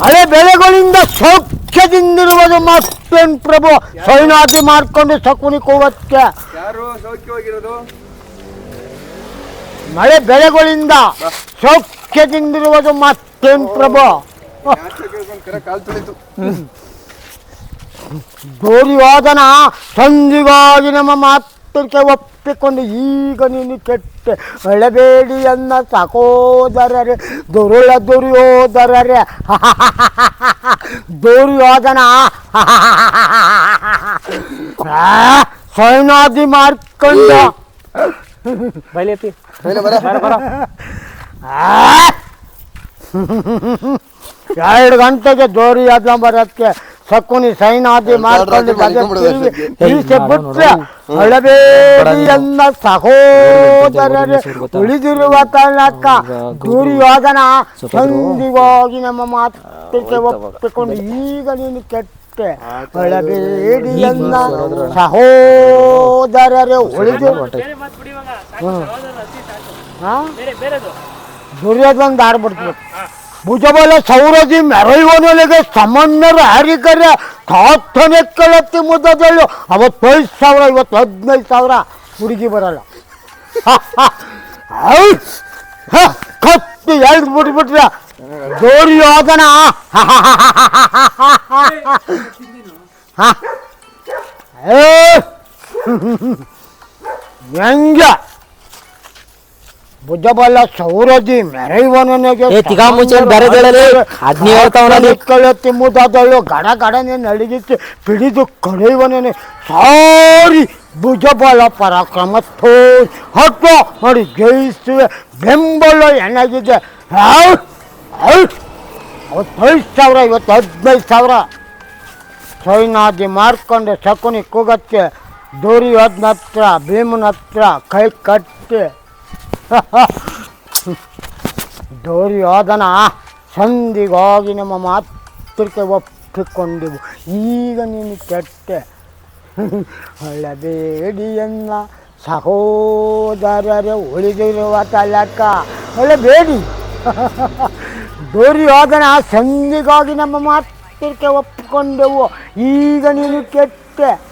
ಮಳೆ ಬೆಳೆಗಳಿಂದ ಸೌಖ್ಯದಿಂದಿರುವುದು ಮತ್ತೇನ್ ಪ್ರಭು. ಸೈನಾತಿ ಮಾಡ್ಕೊಂಡು ಸಕುನಿ ಯಾರು ಸೌಖ್ಯವಾಗಿರೋದು? ಮಳೆ ಬೆಳೆಗಳಿಂದ ಸೌಖ್ಯದಿಂದಿರುವುದು ಮತ್ತೇನ್ ಪ್ರಭು. ಗೋರಿವಾದನ ಸಂಧಿವಾಗಿ ಕಾಲ್ ತುಳಿತು ಸಂಧಿಗಾಗಿ ನಮ್ಮ ಮಾತಕ್ಕೆ ಒಪ್ಪಿಕೊಂಡು ಈಗ ನೀನು ಕೆಟ್ಟೆ ಅಳಬೇಡಿ ಅನ್ನ ಸಹೋದರರೇ ದುರುಳ ದುರ್ಯೋಧರರೇ. ದುರ್ಯೋಧನ. ಆ, ಸೈನಾದಿ ಮಾಡ್ಕೊಂಡು ಬೈಲೇಪಿ ಮೇಲೆ ಬರ. ಆ! ಎರಡು ಗಂಟೆಗೆ ದುರ್ಯೋಧನ ಬರಕ್ಕೆ ಶಕುನಿ ಸೈನಾದಿ ಮಾಡ್ಕೊಂಡು. ಈಚೆ ಬಿಟ್ರೆ ಅಳಬೇಡಿ ಸಹೋದರರೇ ಉಳಿದಿರುವ ತನಕ ದುರ್ಯೋಧನ ಸಂಧಿವಾಗಿ ನಮ್ಮ ಮಾತಿಗೆ ಒಪ್ಪಿಕೊಂಡು ಈಗ ನೀನು ಕೆಟ್ಟೆ ಅಳಬೇಡಿ ಎಲ್ಲ ಸಹೋದರರೇ ಉಳಿದು ದುರ್ಯೋಧನ ದಾಡ್ಬಿಡ್ತು ಭುಜಬಲ ಸೌರದಿ ಮೆರೆಯುವನೊಳಗೆ ಸಮನ್ನರ ಹರಿಕರೆ ತಾತನೆ ಕೆಳತಿ ಮುದ್ದದಲ್ಲಿ ಅವತ್ತೈದು ಸಾವಿರ ಇವತ್ತು ಹದಿನೈದು ಸಾವಿರ ಹುಡುಗಿ ಬರಲ್ಲ ಕತ್ತು ಎಳ್ದು ಬಿಟ್ಬಿಟ್ರೆ ಜೋರಿ ಹ. ಏ! ವ್ಯಂಗ್ಯ ಸೌರಜಿ ಸೌರದಿ ಮೆರೆಯುವನನಿಗೆ ಏ, ತಿಗಾ ಮುಂಚೆ ಬೇರೆದೇಳಲಿ. ಅದ್ನೇ ಹೇಳ್ತಾವ್ನಲ್ಲಿ. ಕಳೆತಿ ಮುದದಳು ಗಡ ಗಡನೆ ನಡಿಗಿಸಿ ಪಿಡಿದು ಕಳೆಯುವನೇ ಸಾರಿ ಭುಜಬಲ ಪರಾಕ್ರಮ ಥೋ ಹತ್ತು ನೋಡಿ ಜಯಿಸುವೆ. ಬೆಂಬಲ ಎಣ್ಣಗಿದೆ ಅವತ್ತೈದು ಸಾವಿರ ಇವತ್ತು ಹದಿನೈದು ಸಾವಿರ. ಸೈನಾದಿ ಮಾರ್ಕೊಂಡು ಶಕುನಿ ಕೂಗತ್ತೆ ದುರ್ಯೋಧನ ಹತ್ರ ಭೀಮನ ಹತ್ರ ಕೈ ಕಟ್ಟಿ ದುರ್ಯೋಧನ, ಸಂಧಿಗಾಗಿ ನಮ್ಮ ಮಾತೃಕೆ ಒಪ್ಪಿಕೊಂಡೆವು. ಈಗ ನೀನು ಕೆಟ್ಟೆ, ಅಳಬೇಡಿಯನ್ನ ಸಹೋದರರೇ ಉಳಿದಿರುವ ತಲಕ ಅಳಬೇಡಿ. ದುರ್ಯೋಧನ, ಸಂಧಿಗಾಗಿ ನಮ್ಮ ಮಾತೃಕೆ ಒಪ್ಪಿಕೊಂಡೆವು. ಈಗ ನೀನು ಕೆಟ್ಟೆ